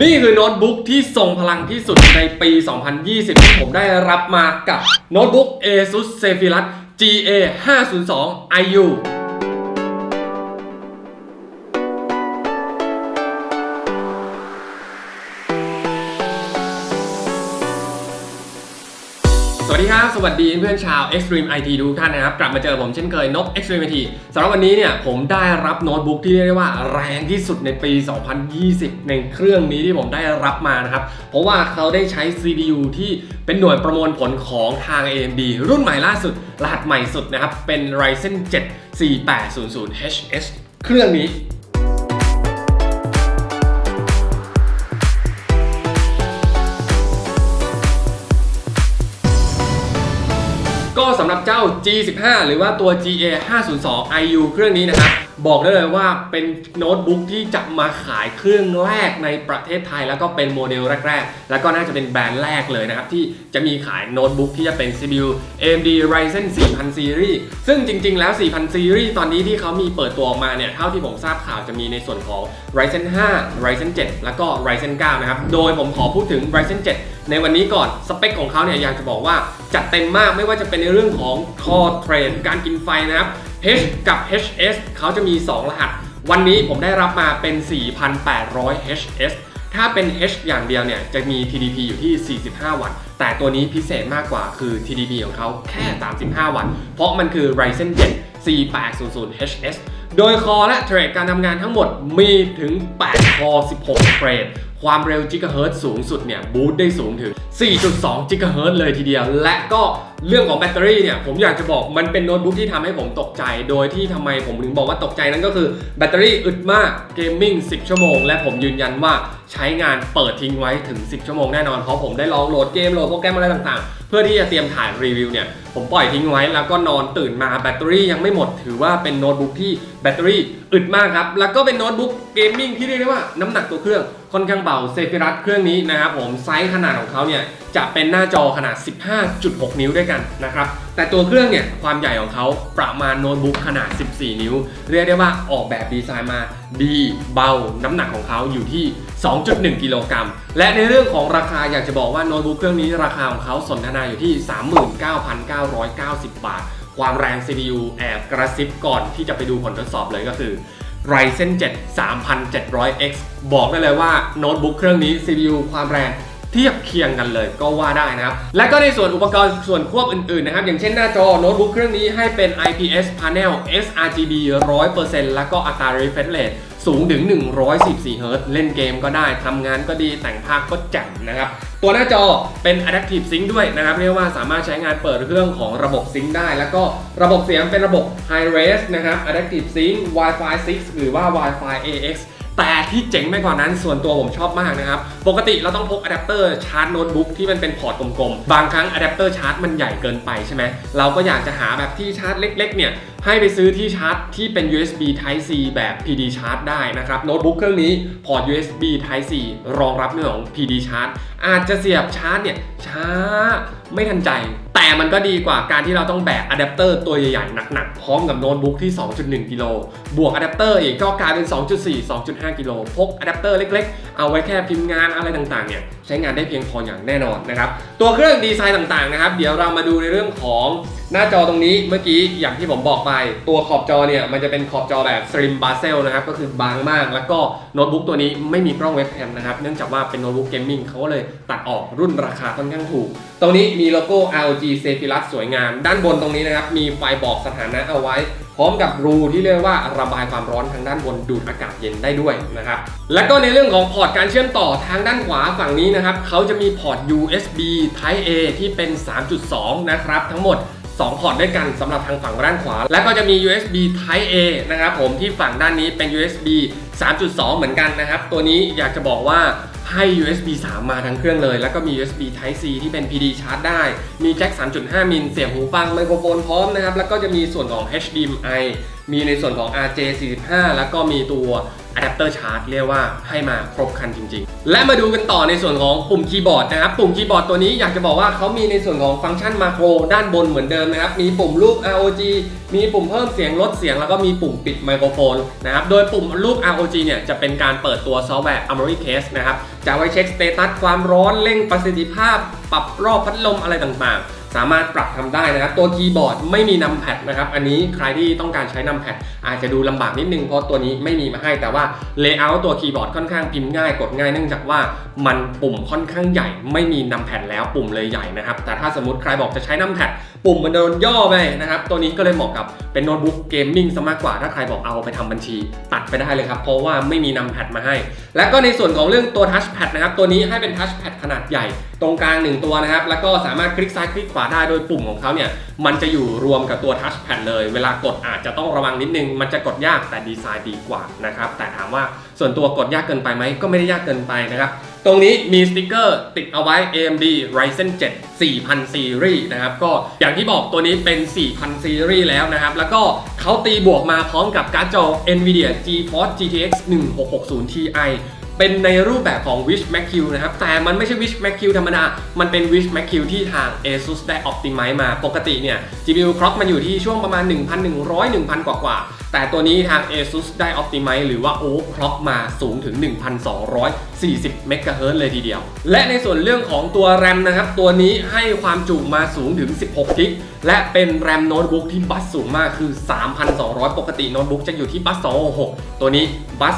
นี่คือโน้ตบุ๊กที่ทรงพลังที่สุดในปี 2020 ที่ผมได้รับมากับโน้ตบุ๊ก ASUS Zephyrus GA 502 IU วัสดีครับสวัสดีเพื่อนชาว Extreme IT ทุกท่านนะครับ กลับมาเจอผมเช่นเคยนก Extreme IT สำหรับวันนี้เนี่ยผมได้รับโน้ตบุ๊กที่เรียกได้ว่าแรงที่สุดในปี 2020 ในเครื่องนี้ที่ผมได้รับมานะครับ เพราะว่าเขาได้ใช้ CPU ที่เป็นหน่วยประมวลผลของทาง AMD รุ่นใหม่ล่าสุด รหัสใหม่สุดนะครับ เป็น Ryzen 7 4800HS เครื่องนี้ G15 หรือว่าตัว GA 502 IU เครื่องนี้นะครับ บอกได้เลยว่าเป็นโน้ตบุ๊กที่จะมาขายเครื่องแรกในประเทศไทย แล้วก็เป็นโมเดลแรก ๆ แล้วก็น่าจะเป็นแบรนด์แรกเลยนะครับ ที่จะมีขายโน้ตบุ๊กที่จะเป็น CPU AMD Ryzen 4000 Series ซึ่งจริง ๆ แล้ว 4000 Series ตอนนี้ที่เขามีเปิดตัวออกมาเนี่ยเท่าที่ผมทราบข่าวจะมีในส่วนของ Ryzen 5 Ryzen 7 แล้วก็ Ryzen 9 นะครับ โดยผมขอพูดถึง Ryzen 7 ในวันนี้ก่อนสเปคของเขาเนี่ยอยากจะบอกว่าจัดเต็มมากไม่ว่าจะเป็นในเรื่องของ Core Train การกินไฟนะครับ H กับ HS เขาจะมี 2 รหัส วันนี้ผมได้รับมาเป็น 4,800 HS ถ้าเป็น H อย่างเดียวเนี่ยจะมี TDP อยู่ที่ 45 วัตต์ แต่ตัวนี้พิเศษมากกว่าคือ TDP ของเขาแค่ 35 วัตต์ เพราะมันคือ Ryzen 7 4800 HS โดยคอและเทรดการทำงานทั้งหมดมีถึง 8 คอ 16 เทรด ความเร็วจิกะเฮิร์ตสูงสุดเนี่ยบูตได้สูงถึง 4.2จิกะเฮิร์ตเลยทีเดียว และก็ เรื่องของแบตเตอรี่เนี่ยผมอยากจะบอกมันเป็นโน้ตบุ๊กที่ทำให้ผมตกใจ โดยที่ทำไมผมถึงบอกว่าตกใจนั่นก็คือแบตเตอรี่อึดมากเกมมิ่ง10 ชั่วโมง และผมยืนยันว่าใช้งานเปิดทิ้งไว้ถึง 10 ชั่วโมงแน่นอน เพราะผมได้ลองโหลดเกมโหลดโปรแกรมอะไรต่างๆ เพื่อที่จะเตรียมถ่ายรีวิวเนี่ยผมปล่อยทิ้งไว้แล้วก็นอนตื่นมาแบตเตอรี่ยังไม่หมด ถือว่าเป็นโน้ตบุ๊กที่แบตเตอรี่อึดมากครับแล้วก็เป็นโน้ตบุ๊กเกมมิ่งที่เรียกได้ว่าน้ำหนักตัวเครื่องค่อนข้างเบาเซฟิรัสเครื่องนี้นะครับผมไซส์ขนาดของเขาเนี่ย จะเป็นหน้าจอขนาด 15.6 นิ้วด้วยกันนะครับ แต่ตัวเครื่องเนี่ยความใหญ่ของเขาประมาณโน้ตบุ๊กขนาด 14 นิ้ว เรียกได้ว่าออกแบบดีไซน์มาดีเบา น้ำหนักของเขาอยู่ที่ 2.1 กิโลกรัม และในเรื่องของราคาอยากจะบอกว่าโน้ตบุ๊กเครื่องนี้ราคาของเขาสนทนาอยู่ที่ 39,990 บาท ความแรง CPU แอบกระซิบก่อนที่จะไปดูผลทดสอบเลยก็คือ Ryzen 7 3700X บอกได้เลยว่าโน้ตบุ๊กเครื่องนี้ CPU ความแรง เทียบเคียงกันเลยก็ว่าได้นะครับ และก็ในส่วนอุปกรณ์ส่วนควบอื่นๆนะครับ อย่างเช่นหน้าจอโน้ตบุ๊กเครื่องนี้ให้เป็น IPS Panel sRGB 100%แล้วก็อัตรา refresh rate สูงถึง 114 Hz เล่นเกมก็ได้ทำงานก็ดีแต่งภาพก็แจ่มนะครับ ตัวหน้าจอเป็น Adaptive Sync ด้วยนะครับ เรียกว่าสามารถใช้งานเปิดเครื่องของระบบ Sync ได้ แล้วก็ระบบเสียงเป็นระบบ High Res นะครับ Adaptive Sync Wi-Fi 6 หรือว่า Wi-Fi AX แต่ที่เจ๋งไปกว่านั้นส่วนตัวผมชอบมากนะครับ ปกติเราต้องพกอะแดปเตอร์ชาร์จโน้ตบุ๊กที่มันเป็นพอร์ตกลมๆ บางครั้งอะแดปเตอร์ชาร์จมันใหญ่เกินไปใช่ไหมเราก็อยากจะหาแบบที่ชาร์จเล็กๆเนี่ย ให้ไปซื้อที่ชาร์จที่เป็น USB Type C แบบ PD Charge ได้นะครับ โน้ตบุ๊กเครื่องนี้พอร์ต USB Type C รองรับเรื่องของ PD Charge อาจจะเสียบชาร์จเนี่ยช้าไม่ทันใจ แต่มันก็ดีกว่าการที่เราต้องแบกอะแดปเตอร์ตัวใหญ่ๆหนักๆ พร้อมกับโน้ตบุ๊กที่ 2.1 กิโลบวกอะแดปเตอร์อีกก็กลายเป็น 2.4 2.5 กิโลพกอะแดปเตอร์เล็กๆ เอาไว้แค่พิมพ์งานอะไรต่างๆเนี่ยใช้งานได้เพียงพออย่างแน่นอนนะครับ ตัวเครื่องดีไซน์ต่างๆนะครับ เดี๋ยวเรามาดูในเรื่องของหน้าจอตรงนี้เมื่อกี้อย่างที่ผมบอกไป ตัวขอบจอเนี่ยมันจะเป็นขอบจอแบบ Slim Bezel นะครับก็คือบางมาก แล้วก็โน้ตบุ๊กตัวนี้ไม่มีกล้องเว็บแคมนะครับเนื่องจากว่าเป็นโน้ตบุ๊กเกมมิ่งเขาก็เลยตัดออกรุ่นราคาค่อนข้างถูก ตรงนี้มีโลโก้ ROG Zephyrus สวยงาม ด้านบนตรงนี้นะครับมีไฟบอกสถานะเอาไว้ พร้อมกับรูที่เรียกว่าระบายความร้อนทางด้านบนดูดอากาศเย็นได้ด้วยนะครับ และก็ในเรื่องของพอร์ตการเชื่อมต่อทางด้านขวาฝั่งนี้นะครับเขาจะมีพอร์ต USB Type A ที่เป็น 3.2 นะครับทั้งหมด 2 พอร์ตด้วยกันสำหรับทางฝั่งด้านขวา และก็จะมี USB Type A นะครับผมที่ฝั่งด้านนี้เป็น USB 3.2 เหมือนกันนะครับ ตัวนี้อยากจะบอกว่า ให้ USB 3 มาทั้งเครื่องเลย แล้วก็มี USB Type C ที่เป็น PD ชาร์จได้ มีแจ็ค 3.5 มิล เสียบหูฟัง ไมโครโฟนพร้อมนะครับ แล้วก็จะมีส่วนของ HDMI มีในส่วนของ RJ45 แล้วก็มีตัวอะแดปเตอร์ชาร์จเรียกว่าให้มาครบครันจริง ๆ และมาดูกันต่อในส่วนของปุ่มคีย์บอร์ดนะครับ ปุ่มคีย์บอร์ดตัวนี้อยากจะบอกว่าเขามีในส่วนของฟังก์ชันมาโครด้านบนเหมือนเดิมนะครับ มีปุ่มรูป ROG มีปุ่มเพิ่มเสียงลดเสียง แล้วก็มีปุ่มปิดไมโครโฟนนะครับ โดยปุ่มรูป ROG เนี่ยจะเป็นการเปิดตัวซอฟต์แวร์ Armory Case นะครับ จะไว้เช็คสเตตัสความร้อนเร่งประสิทธิภาพ ปรับรอบพัดลมอะไรต่างๆ สามารถปรับทำได้นะครับ ตัวคีย์บอร์ดไม่มีนัมแพดนะครับ อันนี้ใครที่ต้องการใช้นัมแพดอาจจะดูลำบากนิดนึงเพราะตัวนี้ไม่มีมาให้ แต่ว่าเลเยอร์ตัวคีย์บอร์ดค่อนข้างพิมพ์ง่ายกดง่ายเนื่องจากว่ามันปุ่มค่อนข้างใหญ่ ไม่มีนัมแพดแล้วปุ่มเลยใหญ่นะครับ แต่ถ้าสมมติใครบอกจะใช้นัมแพด ปุ่มมันโดนย่อไปนะครับ ตัวนี้ก็เลยเหมาะกับเป็นโน้ตบุ๊กเกมมิ่งซะมากกว่าถ้าใครบอกเอาไปทำบัญชี ตัดไปได้เลยครับ เพราะว่าไม่มีนัมแพดมาให้ และก็ในส่วนของเรื่องตัวทัชแพดนะครับตัวนี้ให้เป็นทัชแพดขนาดใหญ่ตรงกลาง 1 ตัวนะครับ แล้วก็สามารถคลิกซ้ายคลิกขวาได้โดยปุ่มของเขาเนี่ย มันจะอยู่รวมกับตัวทัชแพดเลย เวลากดอาจจะต้องระวังนิดนึง มันจะกดยากแต่ดีไซน์ดีกว่านะครับ แต่ถามว่าส่วนตัวกดยากเกินไปไหมก็ไม่ได้ยากเกินไปนะครับ ตรงนี้มีสติกเกอร์ติดเอาไว้ AMD Ryzen 7 4000 Series นะครับ ก็อย่างที่บอกตัวนี้เป็น 4000 Series แล้วนะครับ แล้วก็เขาตีบวกมาพร้อมกับการ์ดจอ NVIDIA GeForce GTX 1660 Ti เป็นในรูปแบบของ Wish m a c q นะครับ แต่มันไม่ใช่ Wish m a c q ธรรมดา มันเป็น Wish m a c q ที่ทาง ASUS ได้ Optimize มา ปกติเนี่ย GPU clock มันอยู่ที่ช่วงประมาณ 1,100 1,000 กว่ากว่า แต่ตัวนี้ทาง ASUS ได้ Optimize หรือว่า overclock มาสูงถึง 1,200 40 เมกะเฮิร์เลยทีเดียว และในส่วนเรื่องของตัวแรมนะครับ ตัวนี้ให้ความจุมาสูงถึง 16 กิก และเป็นแรมโน้ตบุ๊กที่บัสสูงมากคือ 3,200 ปกติโน้ตบุ๊กจะอยู่ที่บัส266 ตัวนี้บัส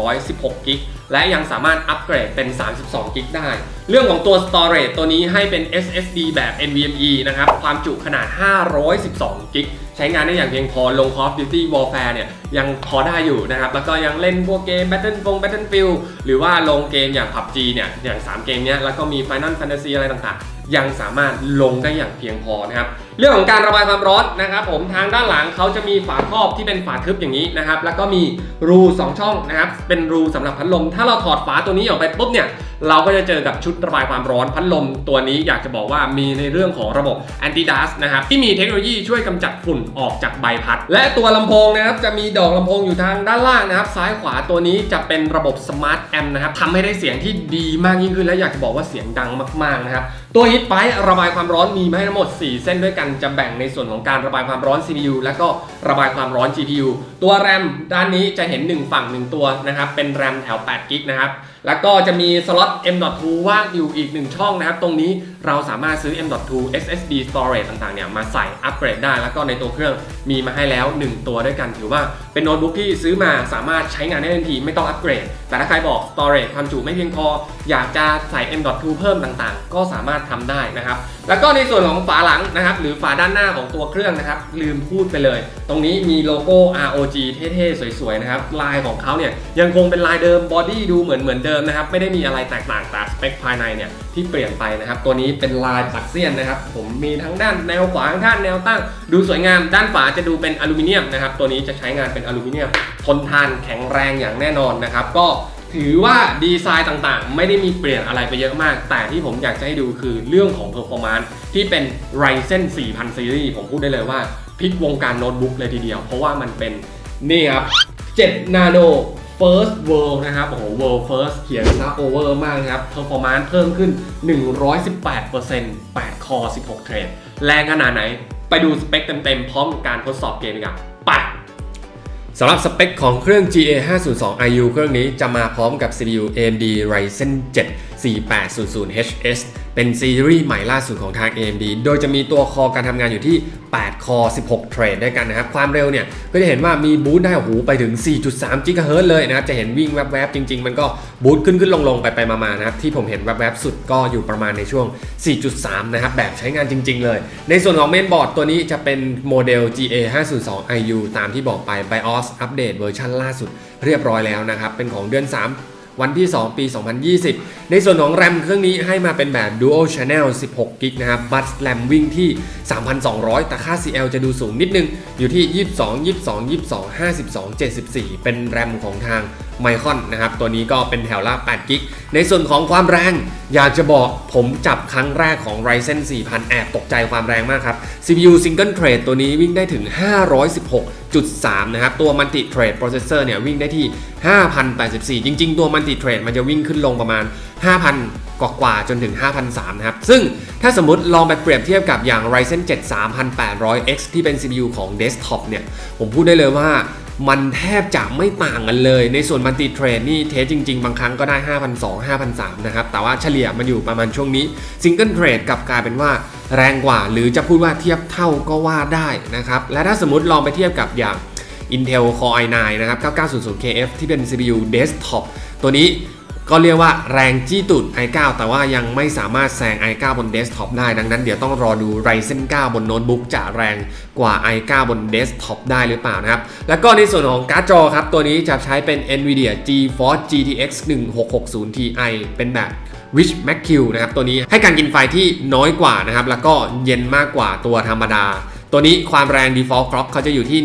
3,216 กิก และยังสามารถอัปเกรดเป็น 32 กิกได้ เรื่องของตัว storage ตัวนี้ให้เป็น SSD แบบ NVMe นะครับ ความจุขนาด 512 กิกใช้งานได้อย่างเพียงพอลง Call of Duty Warfare เนี่ยยังพอได้อยู่นะครับ แล้วก็ยังเล่นพวกเกม Battle f i e l d Battlefield หรือว่าลงเกมอย่าง PUBG เนี่ยอย่าง 3 เกมเนี้ยแล้วก็มี Final Fantasy อะไรต่างๆ ยังสามารถลงได้อย่างเพียงพอนะครับเรื่องของการระบายความร้อนนะครับผมทางด้านหลังเขาจะมีฝาครอบที่เป็นฝาทึบอย่างนี้นะครับแล้วก็มีรู 2 ช่องนะครับเป็นรูสำหรับพัดลม ถ้าเราถอดฝาตัวนี้ออกไปปุ๊บเนี่ย เราก็จะเจอกับชุดระบายความร้อนพัดลมตัวนี้อยากจะบอกว่ามีในเรื่องของระบบ anti dust นะครับที่มีเทคโนโลยีช่วยกำจัดฝุ่นออกจากใบพัด และตัวลำโพงนะครับจะมีดอกลำโพงอยู่ทางด้านล่างนะครับ ซ้ายขวาตัวนี้จะเป็นระบบ smart amp นะครับทำให้ได้เสียงที่ดีมากยิ่งขึ้น และอยากจะบอกว่าเสียงดังมากๆนะครับตัวฮิตไประบายความร้อนมีมาให้ทั้งหมด 4 เส้นด้วยกันจะแบ่งในส่วนของการระบายความร้อน CPU และก็ระบายความร้อน GPU ตัว RAM ด้านนี้จะเห็น 1 ฝั่ง 1 ตัวนะครับเป็น RAM แถว8 g b นะครับ แล้วก็จะมีสล็อต M.2 ว่างอยู่อีก1ช่องนะครับ ตรงนี้เราสามารถซื้อ M.2 SSD storage ต่างๆเนี่ยมาใส่อัปเกรดได้ แล้วก็ในตัวเครื่องมีมาให้แล้ว 1 ตัวด้วยกัน ถือว่าเป็นโน้ตบุ๊กที่ซื้อมาสามารถใช้งานได้ทันทีไม่ต้องอัปเกรด แต่ถ้าใครบอก storage ความจุไม่เพียงพอ อยากจะใส่ M.2 เพิ่มต่างๆ ก็สามารถทำได้นะครับ แล้วก็ในส่วนของฝาหลังนะครับ หรือฝาด้านหน้าของตัวเครื่องนะครับ ลืมพูดไปเลย ตรงนี้มีโลโก้ ROG เท่ๆสวยๆนะครับลายของเขาเนี่ยยังคงเป็นลายเดิมบอดี้ดูเหมือนเหมือนเดิมนะครับไม่ได้มีอะไรแตกต่างแต่สเปคภายในเนี่ยที่เปลี่ยนไปนะครับ ตัวนี้เป็นลายปักเซียนนะครับ ผมมีทั้งด้านแนวขวางด้านแนวตั้ง ดูสวยงามด้านฝาจะดูเป็นอลูมิเนียมนะครับ ตัวนี้จะใช้งานเป็นอลูมิเนียมทนทานแข็งแรงอย่างแน่นอนนะครับ ก็ถือว่าดีไซน์ต่างๆ ไม่ได้มีเปลี่ยนอะไรไปเยอะมาก แต่ที่ผมอยากจะให้ดูคือเรื่องของ performance ที่เป็น Ryzen 4000 Series ผมพูดได้เลยว่าพลิกวงการโน้ตบุ๊กเลยทีเดียว เพราะว่ามันเป็นนี่ครับ7 Nano First World นะครับ โอ้โห World First เขียนซะ over มากนะครับ performance เพิ่มขึ้น 118% 8 core 16 เทรด แรงขนาดไหน ไปดูสเปคเต็มๆ พร้อมการทดสอบเกมกันไปสำหรับสเปคของเครื่อง GA 502 IU เครื่องนี้จะมาพร้อมกับ CPU AMD Ryzen 7 4800 HS เป็นซีรีส์ใหม่ล่าสุดของทาง AMD โดยจะมีตัวคอการทำงานอยู่ที่ 8 คอ 16 เทรดด้วยกันนะครับ ความเร็วเนี่ย ก็จะเห็นว่ามีบูตได้โอ้โหไปถึง 4.3 GHz เลยนะครับ จะเห็นวิ่งแวบๆ จริง ๆ มันก็บูตขึ้นขึ้นลงๆ ไปๆมาๆ นะครับ ที่ผมเห็นแวบๆ สุดก็อยู่ประมาณในช่วง 4.3 นะครับ แบบใช้งานจริง ๆ เลย ในส่วนของเมนบอร์ดตัวนี้จะเป็นโมเดล GA 502 IU ตามที่บอกไป BIOS อัปเดตเวอร์ชันล่าสุดเรียบร้อยแล้วนะครับเป็นของเดือน 3 วันที่ 2 ปี 2020 ในส่วนของ RAM เครื่องนี้ให้มาเป็นแบบ Dual Channel 16 g b นะครับบัส RAM วิ่งที่ 3,200 แต่ค่า CL จะดูสูงนิดนึง อยู่ที่ 22 22 22 52 74 เป็น RAM ของทางไมคอนนะครับ ตัวนี้ก็เป็นแถวละ8 g b ในส่วนของความแรง อยากจะบอกผมจับครั้งแรกของ Ryzen 4000 แอบตกใจความแรงมากครับ CPU Single Thread ตัวนี้วิ่งได้ถึง 516 6.3นะครับ ตัว Multi Thread Processor เนี่ยวิ่งได้ที่ 5,084 จริง ๆ ตัว Multi Thread มันจะวิ่งขึ้นลงประมาณ 5,000 กว่ากว่าๆจนถึง 5,003นะครับ ซึ่งถ้าสมมติลองไปเปรียบเทียบกับอย่าง Ryzen 7 3800X ที่เป็น CPU ของ Desktop เนี่ย ผมพูดได้เลยว่า มันแทบจะไม่ต่างกันเลย ในส่วนมัลติเทรดนี่เทสจริง ๆ บางครั้งก็ได้ 5,200 5,300นะครับ แต่ว่าเฉลี่ยมันอยู่ประมาณช่วงนี้ซิงเกิลเทรดกลับกลายเป็นว่าแรงกว่า หรือจะพูดว่าเทียบเท่าก็ว่าได้นะครับ และถ้าสมมติลองไปเทียบกับอย่าง Intel Core i9 นะครับ 9900KF ที่เป็น CPU desktop ตัวนี้ ก็เรียกว่าแรงจี้ตุด i9 แต่ว่ายังไม่สามารถแซง i9 บน desktop ได้ ดังนั้นเดี๋ยวต้องรอดู Ryzen 9 บนโน้ตบุ๊กจะแรงกว่า i9 บน desktop ได้หรือเปล่านะครับ แล้วก็ในส่วนของการ์ดจอครับ ตัวนี้จะใช้เป็น NVIDIA GeForce GTX 1660 Ti เป็นแบบ Rich m a c q นะครับ ตัวนี้ให้การกินไฟที่น้อยกว่านะครับ แล้วก็เย็นมากกว่าตัวธรรมดา ตัวนี้ความแรง default clock เขาจะอยู่ที่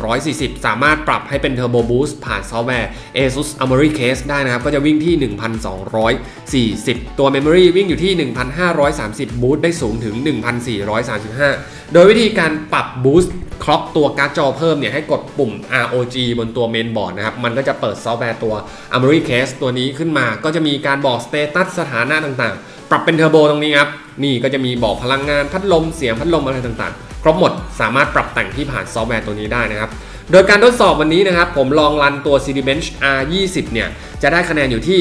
1140 สามารถปรับให้เป็น turbo boost ผ่านซอฟต์แวร์ ASUS Armory Case ได้นะครับ ก็จะวิ่งที่ 1240 ตัว memory วิ่งอยู่ที่ 1530 boost ได้สูงถึง 1435 โดยวิธีการปรับ boost clock ตัวการ์ดจอเพิ่มเนี่ยให้กดปุ่ม ROG บนตัว main board นะครับ มันก็จะเปิดซอฟต์แวร์ตัว Armory Case ตัวนี้ขึ้นมา ก็จะมีการบอก status สถานะต่างๆ ปรับเป็นเทอร์โบตรงนี้ครับ นี่ก็จะมีบอกพลังงานพัดลมเสียงพัดลมอะไรต่างๆ ครบหมดสามารถปรับแต่งที่ผ่านซอฟต์แวร์ตัวนี้ได้นะครับ โดยการทดสอบวันนี้นะครับ ผมลองรันตัว CD-Bench R20 เนี่ย จะได้คะแนนอยู่ที่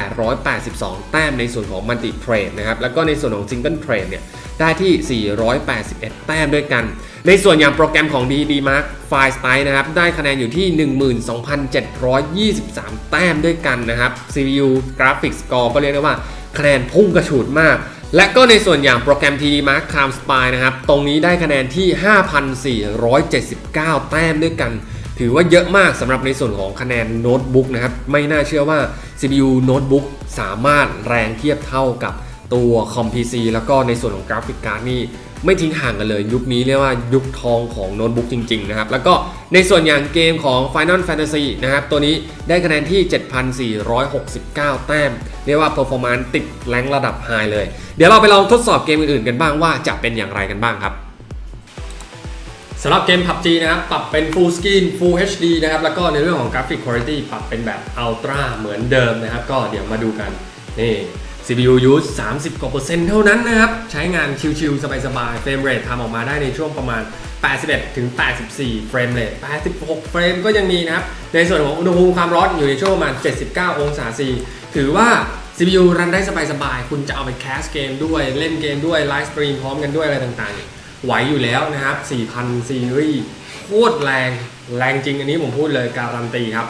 3,882 แต้มในส่วนของ Multi Trade นะครับ แล้วก็ในส่วนของ Single Trade เนี่ย ได้ที่ 481 แต้มด้วยกัน ในส่วนอย่างโปรแกรมของ DD Mark File Style นะครับ ได้คะแนนอยู่ที่ 12,723 แต้มด้วยกันนะครับ CPU Graphics Score ก็เรียกได้ว่าคะแนนพุ่งกระฉูดมาก และก็ในส่วนอย่างโปรแกรม TD Mark Calm Spy นะครับ ตรงนี้ได้คะแนนที่ 5,479 แต้มด้วยกัน ถือว่าเยอะมากสำหรับในส่วนของคะแนนโน้ตบุ๊กนะครับ ไม่น่าเชื่อว่า CPU โน้ตบุ๊กสามารถแรงเทียบเท่ากับตัวคอม PC แล้วก็ในส่วนของกราฟิกการ์ดนี่ ไม่ทิ้งห่างกันเลย ยุคนี้เรียกว่ายุคทองของโน้ตบุ๊กจริง ๆ นะครับ แล้วก็ในส่วนอย่างเกมของ Final Fantasy นะครับ ตัวนี้ได้คะแนนที่ 7,469 แต้ม เรียกว่า performance ติดแรงระดับไฮเลย เดี๋ยวเราไปลองทดสอบเกมอื่นๆกันบ้างว่าจะเป็นอย่างไรกันบ้างครับสำหรับเกม PUBG นะครับ ปรับเป็น Full Screen Full HD นะครับ แล้วก็ในเรื่องของ Graphic Quality ปรับเป็นแบบ Ultra เหมือนเดิมนะครับ ก็เดี๋ยวมาดูกันนี่ CPU use 30 กว่าเปอร์เซ็นต์เท่านั้นนะครับ ใช้งานชิลๆสบายๆเฟรมเรททำออกมาได้ในช่วงประมาณ 81 ถึง 84 เฟรมเรท86 เฟรมก็ยังมีนะครับ ในส่วนของอุณหภูมิความร้อนอยู่ในช่วงประมาณ 79 องศาซีถือว่า CPU รันได้สบายๆ คุณจะเอาไปแคสเกมด้วย เล่นเกมด้วย ไลฟ์สตรีมพร้อมกันด้วยอะไรต่างๆ ไหวอยู่แล้วนะครับ 4,000 ซีรีส์โคตรแรง แรงจริงอันนี้ผมพูดเลยการันตีครับ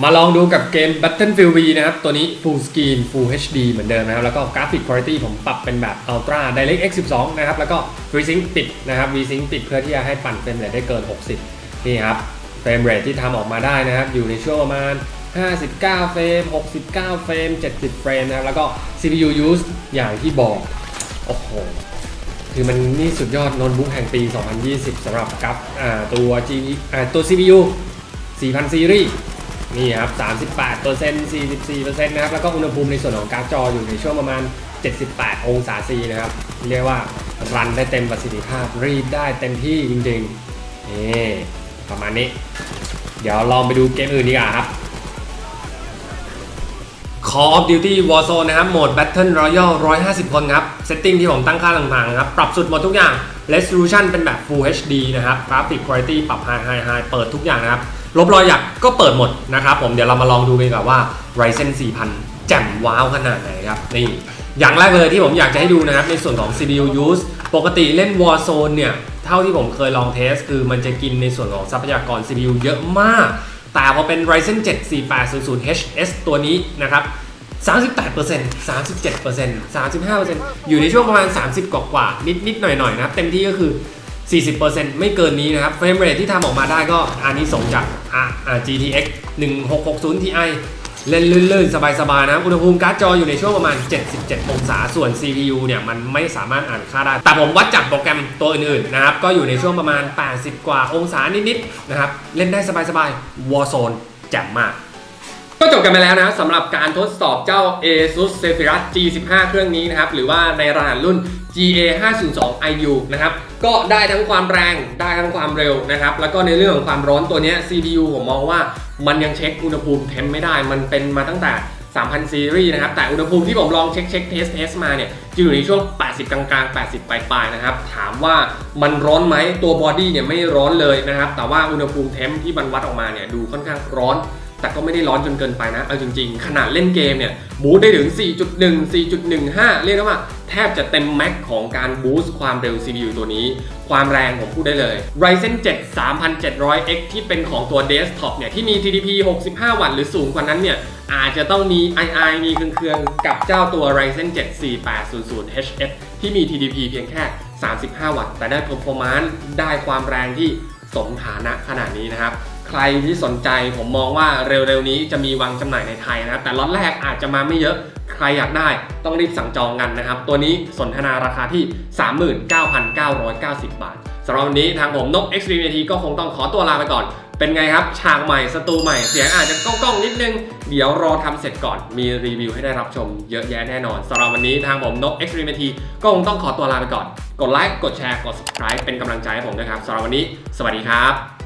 มาลองดูกับเกม Battlefield V นะครับ ตัวนี้ Full Screen Full HD เหมือนเดิมนะครับ แล้วก็ Graphic Quality ผมปรับเป็นแบบ Ultra DirectX 12นะครับ แล้วก็ FreeSync ติดนะครับ FreeSync ติดเพื่อที่จะให้ปั่นเฟรมเรทได้เกิน 60 นี่ครับ เฟรมเรทที่ทำออกมาได้นะครับ อยู่ในช่วงประมาณ 59 เฟรม 69 เฟรม 70 เฟรมนะครับ แล้วก็ CPU use อย่างที่บอก โอ้โห คือมันนี่สุดยอดโน้ตบุ๊กแห่งปี 2020สำหรับกับตัว G ตัว CPU 4000 ซีรีส์ นี่ครับ 38เปอร์เซ็นต์44เปอร์เซ็นต์นะครับ แล้วก็อุณหภูมิในส่วนของการ์ดจออยู่ในช่วงประมาณ 78 องศาซีนะครับ เรียกว่ารันได้เต็มประสิทธิภาพ รีดได้เต็มที่จริงๆ นี่ประมาณนี้ เดี๋ยวลองไปดูเกมอื่นดีกว่าครับ Call of Duty Warzone นะครับ โหมด Battle Royale 150 คนครับ เซตติ้งที่ผมตั้งค่าต่างๆนะครับ ปรับสุดหมดทุกอย่าง Resolution เป็นแบบ Full HD นะครับ Graphic Quality ปรับ High High High เปิดทุกอย่างนะครับ ลบรอยหยักก็เปิดหมดนะครับผมเดี๋ยวเรามาลองดูกันกว่าว่า Ryzen 4000 แจ่มว้าวขนาดไหนครับนี่อย่างแรกเลยที่ผมอยากจะให้ดูนะครับ ในส่วนของ CPU use ปกติเล่น Warzone เนี่ย เท่าที่ผมเคยลองเทส คือมันจะกินในส่วนของทรัพยากร CPU เยอะมาก แต่พอเป็น Ryzen 7 4800 HS ตัวนี้นะครับ38% 37% 35%อยู่ในช่วงประมาณ 30 กว่ากว่านิดนิดหน่อยหน่อยๆนะ เต็มที่ก็คือ 40%ไม่เกินนี้นะครับเฟรมเรทที่ทำออกมาได้ก็อันนี้ส่งจากอะอะ GTX 1660 Ti เล่นลื่นๆ สบายๆนะครับอุณหภูมิการ์ดจออยู่ในช่วงประมาณ 77 องศา ส่วน CPU เนี่ย มันไม่สามารถอ่านค่าได้ แต่ผมวัดจากโปรแกรมตัวอื่น ๆ นะครับ ก็อยู่ในช่วงประมาณ 80 กว่าองศานิด ๆ นะครับ เล่นได้สบายๆ Warzone แจ่มมาก ก็จบกันไปแล้วนะสำหรับการทดสอบเจ้า ASUS Zephyrus G15 เครื่องนี้นะครับ หรือว่าในรหัสรุ่น GA 502 IU นะครับ ก็ได้ทั้งความแรง ได้ทั้งความเร็วนะครับ แล้วก็ในเรื่องของความร้อนตัวนี้ CPU ผมมองว่ามันยังเช็คอุณหภูมิเทมไม่ได้ มันเป็นมาตั้งแต่ 3,000 ซีรีส์นะครับ แต่อุณหภูมิที่ผมลองเช็คเช็คเทสเทสมาเนี่ยจะอยู่ในช่วง 80 กลางๆ 80 ปลายๆ นะครับ ถามว่ามันร้อนไหมตัวบอดี้เนี่ยไม่ร้อนเลยนะครับ แต่ว่าอุณหภูมิเทมที่มันวัดออกมาเนี่ยดูค่อนข้างร้อน แต่ก็ไม่ได้ร้อนจนเกินไปนะ เอาจริงๆ ขนาดเล่นเกมเนี่ยบูสต์ได้ถึง 4.1 4.15 เรียกได้ว่าแทบจะเต็มแม็กของการบูสต์ความเร็ว CPU ตัวนี้ ความแรงผมพูดได้เลย Ryzen 7 3700X ที่เป็นของตัว Desktop เนี่ย ที่มี TDP 65 วัตต์หรือสูงกว่านั้นเนี่ย อาจจะต้องมี II มีเครื่องๆกับเจ้าตัว Ryzen 7 4800HF ที่มี TDP เพียงแค่ 35 วัตต์ แต่ได้ performance ได้ความแรงที่สมฐานะขนาดนี้นะครับ ใครที่สนใจผมมองว่าเร็วๆนี้จะมีวางจำหน่ายในไทยนะครับแต่ล็อตแรกอาจจะมาไม่เยอะใครอยากได้ต้องรีบสั่งจองกันนะครับ ตัวนี้สนทนาราคาที่ 39,990 บาทสำหรับวันนี้ทางผมนก x t r e m e AT ก็คงต้องขอตัวลาไปก่อน เป็นไงครับ ฉากใหม่สตูใหม่เสียงอาจจะก้องๆนิดนึง เดี๋ยวรอทำเสร็จก่อนมีรีวิวให้ได้รับชมเยอะแยะแน่นอนสำหรับวันนี้ทางผมนก x t r e m e AT ก็คงต้องขอตัวลาไปก่อน กดไลค์กดแชร์กด subscribe เป็นกำลังใจให้ผมด้วยครับสำหรับวันนี้ สวัสดีครับ